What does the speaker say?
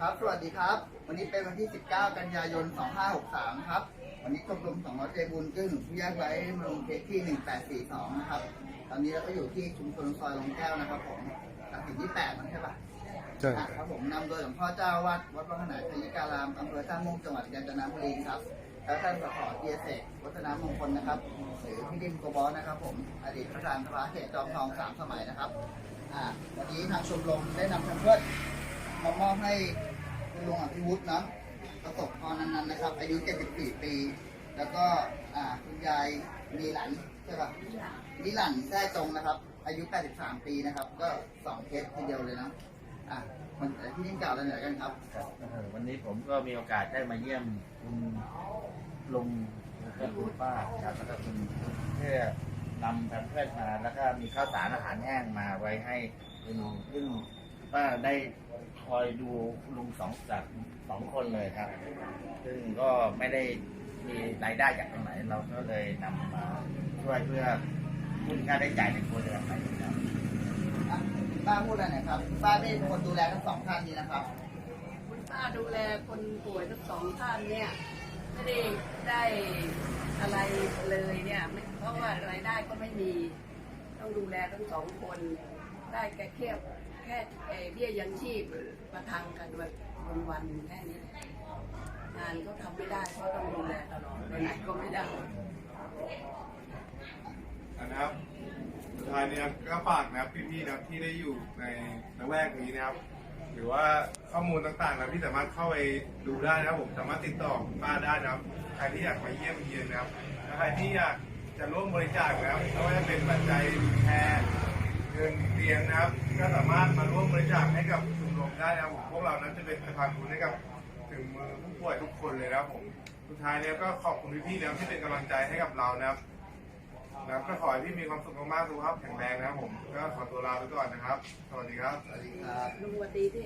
ครับ สวัสดีครับ วันนี้เป็นวันที่ 19 กันยายน 2563 ครับ วันนี้ชมรมสองร้อยใจบุญซึ่งผู้ยากไร้มาลงเค้กที่ 1842 นะครับ ตอนนี้เราก็อยู่ที่ชุมชนซอยลงแก้วนะครับผมตัดสินที่8มันใช่ปะใช่อะครับผมนำโดยหลวงพ่อเจ้าวัด วัดพระขนงชยิการามอำเภอท่าม่วงจังหวัดกาญจนบุรีครับ แล้วท่านสขเทียเสกวัฒนามงคลนะครับ หรือพี่ดิมโกบอสนะครับ ผม อดีตประธานสภาเขตจอมทองสามสมัยนะครับ อ่า วันนี้ทางชมรมได้นำแพมเพิร์ส มามอบให้คุณลุงอภิวุฒิเนาะประสบพรนันๆนะครับ อายุ 74 ปี แล้วก็อ่าคุณยายมีหลันใช่ปะมีหลันแท้จงนะครับ อายุ 83 ปีนะครับ ก็สองเคสทีเดียวเลยนะอะมันที่นิ่งกล่าวอะไรหน่อยกันครับ ครับเอ่อวันนี้ผมก็มีโอกาสได้มาเยี่ยมคุณลุงแล้วก็คุณป้าครับแล้วก็คุณเพื่อนำแพมเพิร์สมาแล้วก็มีข้าวสารอาหารแห้งมาไว้ให้คุณลุงซึ่ง ป้าได้คอยดูลุงสองจากสองคนเลยครับ ซึ่งก็ไม่ได้มีรายได้จากตรงไหน เราก็เลยนำมาช่วยเพื่อคุณค่าได้จ่ายในครัวเรือนไปครับอะป้าพูดอะไรหน่อยครับป้าเป็นคนดูแลทั้งสองท่านนี้นะครับคุณป้าดูแลคนป่วยทั้งสองท่านเนี่ยไม่ได้ได้อะไรเลยเนี่ยไม่เพราะว่ารายได้ก็ไม่มี ต้องดูแลทั้งสองคน ได้แค่แค่แค่เบี้ยยังชีพประทังกันวันวันวันๆแค่นี้ งานก็ทำไม่ได้เพราะต้องดูแลตลอดไปไหนก็ไม่ได้นะครับสุดท้ายนี้ครับก็ฝากนะครับพี่ๆนะครับที่ได้อยู่ในละแวกนี้นะครับ หรือว่าข้อมูลต่างๆนะพี่สามารถเข้าไปดูได้นะครับผมสามารถติดต่อป้าได้นะครับใครที่อยากมาเยี่ยมเยียนนะครับใครที่อยากจะร่วมบริจาคนะครับไม่ว่าจะเป็นปัจจัยแทนเงิน เตียงนะครับ ก็สามารถมาร่วมบริจาคให้กับชมรมได้นะครับผมพวกเรานั้นจะเป็นสะพานบุญให้กับถึงมือผู้ป่วยทุกคนเลยนะครับผมสุดท้ายนี้ก็ขอบคุณพี่ๆนะครับที่เป็นกำลังใจให้กับเรานะครับนะครับก็ขอให้พี่มีความสุขมากๆสุขภาพแข็งแรงนะครับผมก็ขอตัวลาไปก่อนนะครับ สวัสดีครับ สวัสดีครับ ลุงวันดีที่